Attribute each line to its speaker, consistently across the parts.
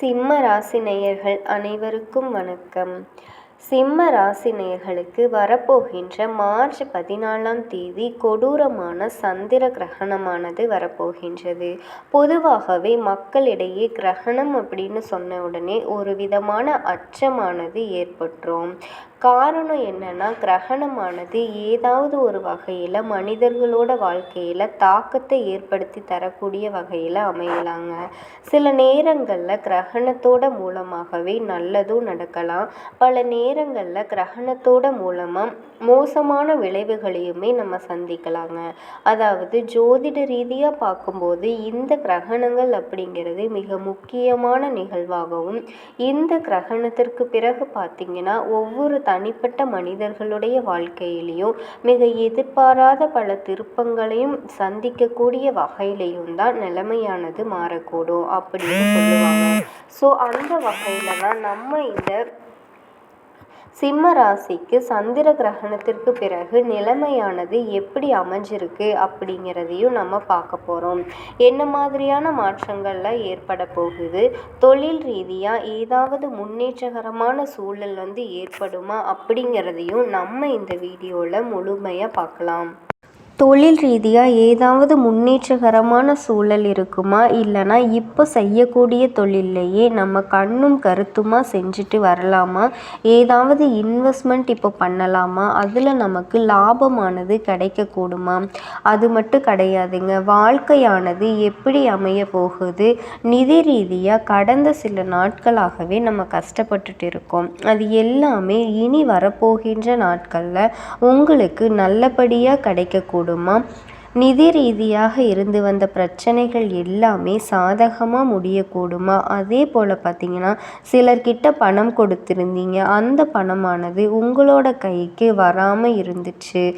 Speaker 1: சிம்ம ராசி நேயர்கள் அனைவருக்கும் வணக்கம். சிம்ம ராசி நேயர்களுக்கு வரப்போகின்ற மார்ச் பதினாலாம் தேதி கொடூரமான சந்திர கிரகணமானது வரப்போகின்றது. பொதுவாகவே மக்களிடையே கிரகணம் அப்படின்னு சொன்ன உடனே ஒரு விதமான அச்சமானது ஏற்பட்டுரும். காரணம் என்னன்னா கிரகணமானது ஏதாவது ஒரு வகையில் மனிதர்களோட வாழ்க்கையில் தாக்கத்தை ஏற்படுத்தி தரக்கூடிய வகையில் அமையலாங்க. சில நேரங்களில் கிரகணத்தோட மூலமாகவே நல்லதும் நடக்கலாம். பல நேர நேரங்களில் கிரகணத்தோட மூலமாக மோசமான விளைவுகளையுமே நம்ம சந்திக்கலாங்க. அதாவது ஜோதிட ரீதியாக பார்க்கும்போது இந்த கிரகணங்கள் அப்படிங்கிறது மிக முக்கியமான நிகழ்வாகவும் இந்த கிரகணத்திற்கு பிறகு பார்த்திங்கன்னா ஒவ்வொரு தனிப்பட்ட மனிதர்களுடைய வாழ்க்கையிலையும் மிக எதிர்பாராத பல திருப்பங்களையும் சந்திக்கக்கூடிய வகையிலையும் தான் நிலைமையானது மாறக்கூடும் அப்படின்னு சொல்லுவாங்க. ஸோ அந்த வகையில் தான் நம்ம இந்த சிம்ம ராசிக்கு சந்திர கிரகணத்திற்கு பிறகு நிலைமையானது எப்படி அமைஞ்சிருக்கு அப்படிங்கிறதையும் நம்ம பார்க்க போகிறோம் என்ன மாதிரியான மாற்றங்கள்லாம் ஏற்பட போகுது? தொழில் ரீதியாக ஏதாவது முன்னேற்றகரமான சூழல் வந்து ஏற்படுமா அப்படிங்கிறதையும் நம்ம இந்த வீடியோவில் முழுமையாக பார்க்கலாம். தொழில் ரீதியாக ஏதாவது முன்னேற்றகரமான சூழல் இருக்குமா? இல்லைனா இப்போ செய்யக்கூடிய தொழில்லையே நம்ம கண்ணும் கருத்துமாக செஞ்சுட்டு வரலாமா? ஏதாவது இன்வெஸ்ட்மெண்ட் இப்போ பண்ணலாமா? அதில் நமக்கு லாபமானது கிடைக்கக்கூடுமா? அது மட்டும் கிடையாதுங்க. வாழ்க்கையானது எப்படி அமைய போகுது? நிதி ரீதியாக கடந்த சில நாட்களாகவே நம்ம கஷ்டப்பட்டுட்டு இருக்கோம். அது எல்லாமே இனி வரப்போகின்ற நாட்களில் உங்களுக்கு நல்லபடியாக கிடைக்கக்கூடும். கூடுமா? நிதி ரீதியாக இருந்து வந்த பிரச்சனைகள் எல்லாமே சாதகமாக முடியக்கூடுமா? அதே போல் பார்த்திங்கன்னா சிலர்கிட்ட பணம் கொடுத்துருந்தீங்க. அந்த பணமானது உங்களோட கைக்கு வராமல் இருந்துச்சு.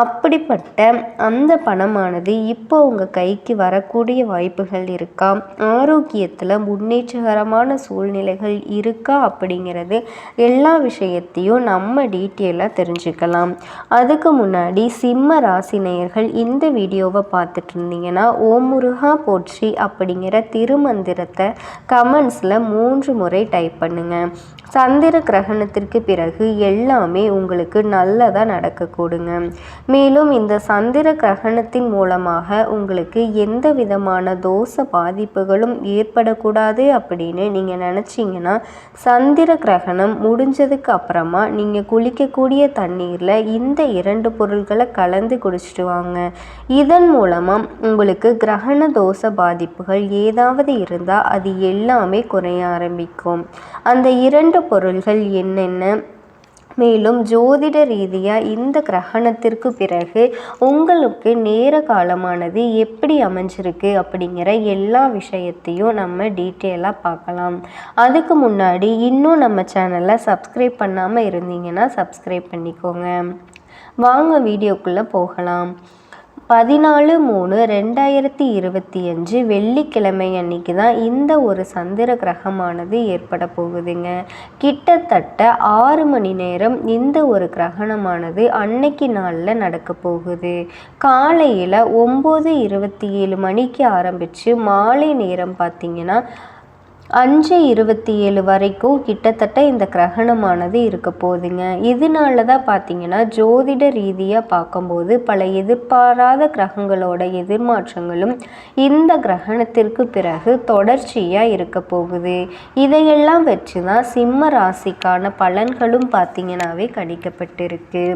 Speaker 1: அப்படிப்பட்ட அந்த பணமானது இப்போ உங்கள் கைக்கு வரக்கூடிய வாய்ப்புகள் இருக்கா? ஆரோக்கியத்தில் முன்னேற்றகரமான சூழ்நிலைகள் இருக்கா அப்படிங்கிறது எல்லா விஷயத்தையும் நம்ம டீட்டெயிலாக தெரிஞ்சுக்கலாம். அதுக்கு முன்னாடி சிம்ம ராசினியர்கள் இந்த வீடியோவை பார்த்துட்டு இருந்தீங்கன்னா ஓம் முருகா போற்றி அப்படிங்கிற திருமந்திரத்தை கமெண்ட்ஸில் மூன்று முறை டைப் பண்ணுங்கள் சந்திர கிரகணத்திற்கு பிறகு எல்லாமே உங்களுக்கு நல்லதாக நடக்கக்கூடுங்க. மேலும் இந்த சந்திர கிரகணத்தின் மூலமாக உங்களுக்கு எந்த விதமான தோஷ பாதிப்புகளும் ஏற்படக்கூடாது அப்படின்னு நீங்கள் நினச்சிங்கன்னா சந்திர கிரகணம் முடிஞ்சதுக்கு அப்புறமா நீங்கள் குளிக்கக்கூடிய தண்ணீரில் இந்த இரண்டு பொருள்களை கலந்து குடிச்சிட்டு வாங்க. இதன் மூலமாக உங்களுக்கு கிரகண தோஷ பாதிப்புகள் ஏதாவது இருந்தால் அது எல்லாமே குறைய ஆரம்பிக்கும். அந்த இரண்டு பொருள்கள் என்னென்ன? மேலும் ஜோதிட ரீதியாக இந்த கிரகணத்திற்கு பிறகு உங்களுக்கு நேர காலமானது எப்படி அமைஞ்சிருக்கு அப்படிங்கிற எல்லா விஷயத்தையும் நம்ம டீட்டெயிலாக பார்க்கலாம். அதுக்கு முன்னாடி இன்னும் நம்ம சேனலை சப்ஸ்கிரைப் பண்ணாமல் இருந்தீங்கன்னா சப்ஸ்கிரைப் பண்ணிக்கோங்க. வாங்க வீடியோக்குள்ளே போகலாம். பதினாலு மூணு ரெண்டாயிரத்தி இருபத்தி அஞ்சு வெள்ளிக்கிழமை அன்னைக்கு தான் இந்த ஒரு சந்திர கிரகமானது ஏற்பட போகுதுங்க. கிட்டத்தட்ட ஆறு மணி நேரம் இந்த ஒரு கிரகணமானது அன்னைக்கு நாளில் நடக்க போகுது. காலையில் ஒம்பது இருபத்தி ஏழு மணிக்கு ஆரம்பித்து மாலை நேரம் பார்த்திங்கன்னா அஞ்சு இருபத்தி ஏழு வரைக்கும் கிட்டத்தட்ட இந்த கிரகணமானது இருக்க போகுதுங்க. இதனால தான் பார்த்தீங்கன்னா ஜோதிட ரீதியாக பார்க்கும்போது பல எதிர்பாராத கிரகங்களோட எதிர்மாற்றங்களும் இந்த கிரகணத்திற்கு பிறகு தொடர்ச்சியாக இருக்க போகுது. இதையெல்லாம் வச்சு தான் சிம்ம ராசிக்கான பலன்களும் பார்த்தீங்கன்னாவே கணிக்கப்பட்டிருக்கு.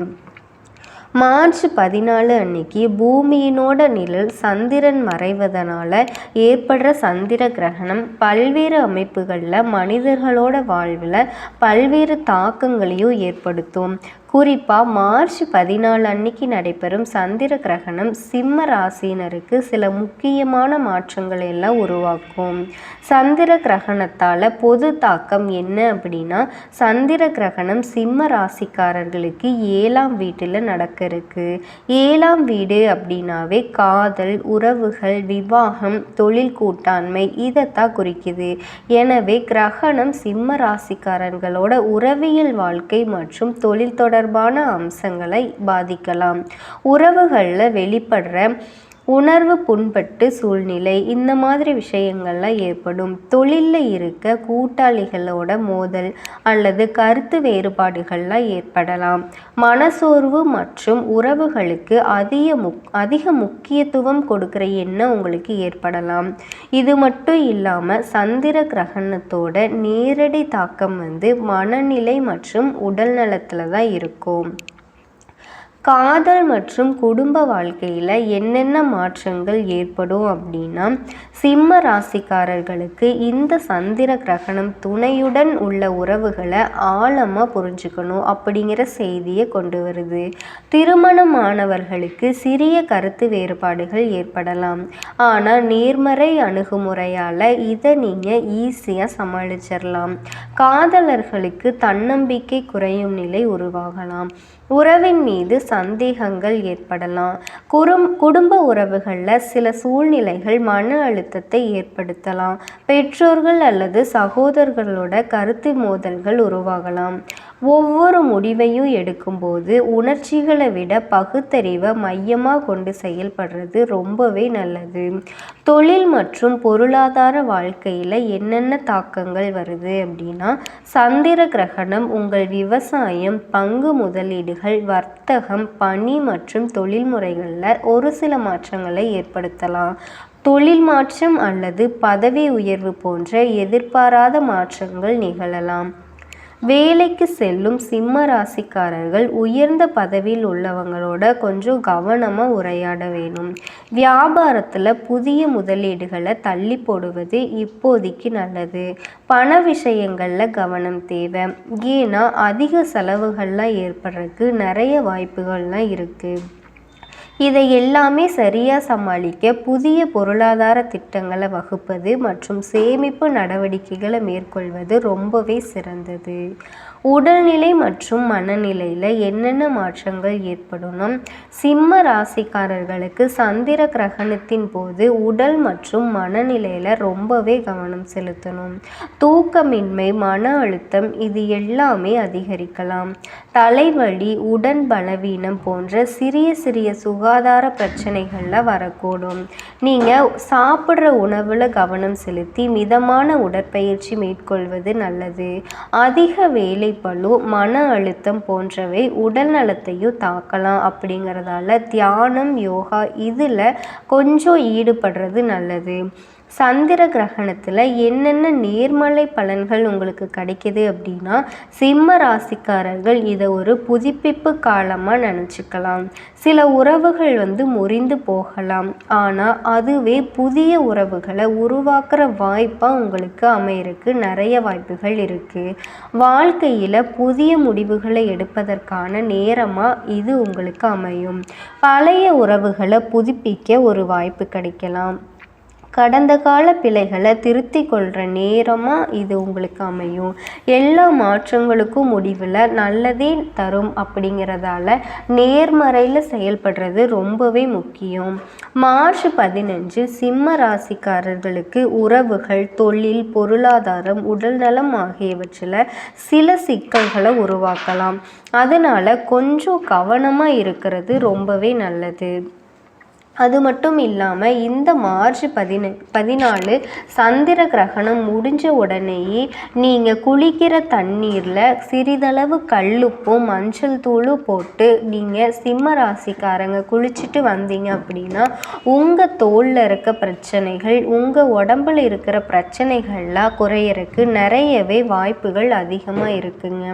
Speaker 1: மார்ச் பதினாலு அன்னைக்கு பூமியினோட நிழல் சந்திரன் மறைவதனால் ஏற்படுற சந்திர கிரகணம் பல்வேறு அமைப்புகளில் மனிதர்களோட வாழ்வில் பல்வேறு தாக்கங்களையும் ஏற்படுத்தும். குறிப்பாக மார்ச் பதினாலு அன்னைக்கு நடைபெறும் சந்திர கிரகணம் சிம்ம ராசினருக்கு சில முக்கியமான மாற்றங்களை எல்லாம் உருவாக்கும். சந்திர கிரகணத்தால் பொது தாக்கம் என்ன அப்படின்னா சந்திர கிரகணம் சிம்ம ராசிக்காரர்களுக்கு ஏழாம் வீட்டில் நடக்க இருக்கு. ஏழாம் வீடு அப்படின்னாவே காதல் உறவுகள் விவாகம் தொழில் கூட்டாண்மை இதைத்தான் குறிக்குது. எனவே கிரகணம் சிம்ம ராசிக்காரர்களோட உறவியல் வாழ்க்கை மற்றும் தொழில் தொடர் தொடர்பான அம்சங்களை பாதிக்கலாம். உறவுகளில் வெளிப்படுற உணர்வு புண்பட்டு சூழ்நிலை இந்த மாதிரி விஷயங்கள்லாம் ஏற்படும். தொழிலில் இருக்க கூட்டாளிகளோட மோதல் அல்லது கருத்து வேறுபாடுகள்லாம் ஏற்படலாம். மனசோர்வு மற்றும் உறவுகளுக்கு அதிக முக் அதிக முக்கியத்துவம் கொடுக்குற எண்ணம் உங்களுக்கு ஏற்படலாம். இது மட்டும் இல்லாமல் சந்திர கிரகணத்தோட நேரடி தாக்கம் வந்து மனநிலை மற்றும் உடல் நலத்தில் தான் இருக்கும். காதல் மற்றும் குடும்ப வாழ்க்கையில் என்னென்ன மாற்றங்கள் ஏற்படும் அப்படின்னா சிம்ம ராசிக்காரர்களுக்கு இந்த சந்திர கிரகணம் துணையுடன் உள்ள உறவுகளை ஆழமாக புரிஞ்சுக்கணும் அப்படிங்கிற செய்தியை கொண்டு வருது. திருமணமானவர்களுக்கு சிறிய கருத்து வேறுபாடுகள் ஏற்படலாம். ஆனால் நேர்மறை அணுகுமுறையால் இதை நீங்கள் ஈஸியாக சமாளிச்சிடலாம் காதலர்களுக்கு தன்னம்பிக்கை குறையும் நிலை உருவாகலாம். உறவின் மீது சந்தேகங்கள் ஏற்படலாம். குறும் குடும்ப உறவுகளில் சில சூழ்நிலைகள் மன அழுத்தத்தை ஏற்படுத்தலாம். பெற்றோர்கள் அல்லது சகோதரர்களோட கருத்து மோதல்கள் உருவாகலாம். ஒவ்வொரு முடிவையும் எடுக்கும்போது உணர்ச்சிகளை விட பகுத்தறிவை மையமாக கொண்டு செயல்படுறது ரொம்பவே நல்லது. தொழில் மற்றும் பொருளாதார வாழ்க்கையில் என்னென்ன தாக்கங்கள் வருது அப்படின்னா சந்திர கிரகணம் உங்கள் விவசாயம் பங்கு முதலீடுகள் வர்த்தகம் பணி மற்றும் தொழில் முறைகளில் ஒரு சில மாற்றங்களை ஏற்படுத்தலாம். தொழில் மாற்றம் அல்லது பதவி உயர்வு போன்ற எதிர்பாராத மாற்றங்கள் நிகழலாம். வேலைக்கு செல்லும் சிம்ம ராசிக்காரர்கள் உயர்ந்த பதவியில் உள்ளவங்களோட கொஞ்சம் கவனமாக உரையாட வேணும். வியாபாரத்தில் புதிய முதலீடுகளை தள்ளி போடுவது இப்போதைக்கு நல்லது. பண விஷயங்களில் கவனம் தேவை. ஏன்னா அதிக செலவுகள்லாம் ஏற்படுறதுக்கு நிறைய வாய்ப்புகள்லாம் இருக்குது இதை எல்லாமே சரியாக சமாளிக்க புதிய பொருளாதார திட்டங்களை வகுப்பது மற்றும் சேமிப்பு நடவடிக்கைகளை மேற்கொள்வது ரொம்பவே சிறந்தது. உடல்நிலை மற்றும் மனநிலையில் என்னென்ன மாற்றங்கள் ஏற்படணும்? சிம்ம ராசிக்காரர்களுக்கு சந்திர கிரகணத்தின் போது உடல் மற்றும் மனநிலையில் ரொம்பவே கவனம் செலுத்தணும். தூக்கமின்மை மன அழுத்தம் இது எல்லாமே அதிகரிக்கலாம். தலைவலி உடன் பலவீனம் போன்ற சிறிய சிறிய சுகாதார பிரச்சனைகளில் வரக்கூடும். நீங்கள் சாப்பிட்ற உணவில் கவனம் செலுத்தி மிதமான உடற்பயிற்சி மேற்கொள்வது நல்லது. அதிக வேலை பளு மன அழுத்தம் போன்றவை உடல் நலத்தையும் தாக்கலாம் அப்படிங்கிறதால தியானம் யோகா இதில் கொஞ்சம் ஈடுபடுறது நல்லது. சந்திர கிரகணத்தில் என்னென்ன நேர்மலை பலன்கள் உங்களுக்கு கிடைக்கிது அப்படின்னா சிம்ம ராசிக்காரர்கள் இதை ஒரு புதுப்பிப்பு காலமாக நினச்சிக்கலாம். சில உறவுகள் வந்து முறிந்து போகலாம். ஆனால் அதுவே புதிய உறவுகளை உருவாக்குற வாய்ப்பாக உங்களுக்கு அமையிறக்கு நிறைய வாய்ப்புகள் இருக்குது வாழ்க்கையில் புதிய முடிவுகளை எடுப்பதற்கான நேரமாக இது உங்களுக்கு அமையும். பழைய உறவுகளை புதுப்பிக்க ஒரு வாய்ப்பு கிடைக்கலாம். கடந்த கால பிழைகளை திருத்தி கொள்கிற நேரமாக இது உங்களுக்கு அமையும். எல்லா மாற்றங்களுக்கும் முடிவில் நல்லதே தரும் அப்படிங்கிறதால நேர்மறையில் செயல்படுறது ரொம்பவே முக்கியம். மார்ச் பதினஞ்சு சிம்ம ராசிக்காரர்களுக்கு உறவுகள் தொழில் பொருளாதாரம் உடல்நலம் ஆகியவற்றில் சில சிக்கல்களை உருவாக்கலாம். அதனால் கொஞ்சம் கவனமாக இருக்கிறது ரொம்பவே நல்லது. அது மட்டும் இல்லாமல் இந்த மார்ச் பதின பதினாலு சந்திர கிரகணம் முடிஞ்ச உடனேயே நீங்கள் குளிக்கிற தண்ணீரில் சிறிதளவு கல்லுப்பும் மஞ்சள் தூளும் போட்டு நீங்கள் சிம்ம ராசிக்காரங்க குளிச்சுட்டு வந்தீங்க அப்படின்னா உங்கள் தோலில் இருக்க பிரச்சனைகள் உங்கள் உடம்புல இருக்கிற பிரச்சனைகள்லாம் குறையறக்கு நிறையவே வாய்ப்புகள் அதிகமாக இருக்குங்க.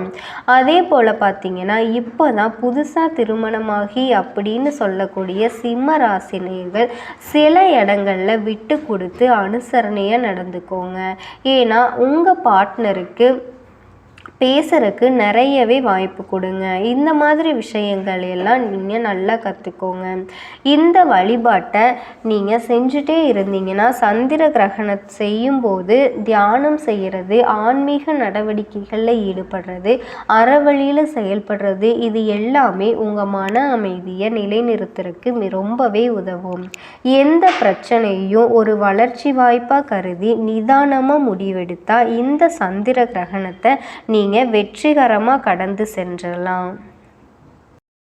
Speaker 1: அதே போல் பார்த்தீங்கன்னா இப்போ தான் புதுசாக திருமணமாகி அப்படின்னு சொல்லக்கூடிய சிம்ம ராசி ஆசிரியர்கள் சில இடங்களில் விட்டு கொடுத்து அனுசரணையாக நடந்துக்கோங்க. ஏன்னா உங்கள் பார்ட்னருக்கு பேசுறதுக்கு நிறையவே வாய்ப்பு கொடுங்க. இந்த மாதிரி விஷயங்கள் எல்லாம் நீங்கள் நல்லா கற்றுக்கோங்க இந்த வழிபாட்டை நீங்கள் செஞ்சுட்டே இருந்தீங்கன்னா சந்திர கிரகணம் செய்யும்போது தியானம் செய்கிறது ஆன்மீக நடவடிக்கைகளில் ஈடுபடுறது அறவழியில் செயல்படுறது இது எல்லாமே உங்கள் மன அமைதியை நிலைநிறுத்துறதுக்கு ரொம்பவே உதவும். எந்த பிரச்சனையும் ஒரு வளர்ச்சி வாய்ப்பாக கருதி நிதானமாக முடிவெடுத்தால் இந்த சந்திர கிரகணத்தை நீங்கள் நீங்கள் வெற்றிகரமாக கடந்து சென்றலாம்.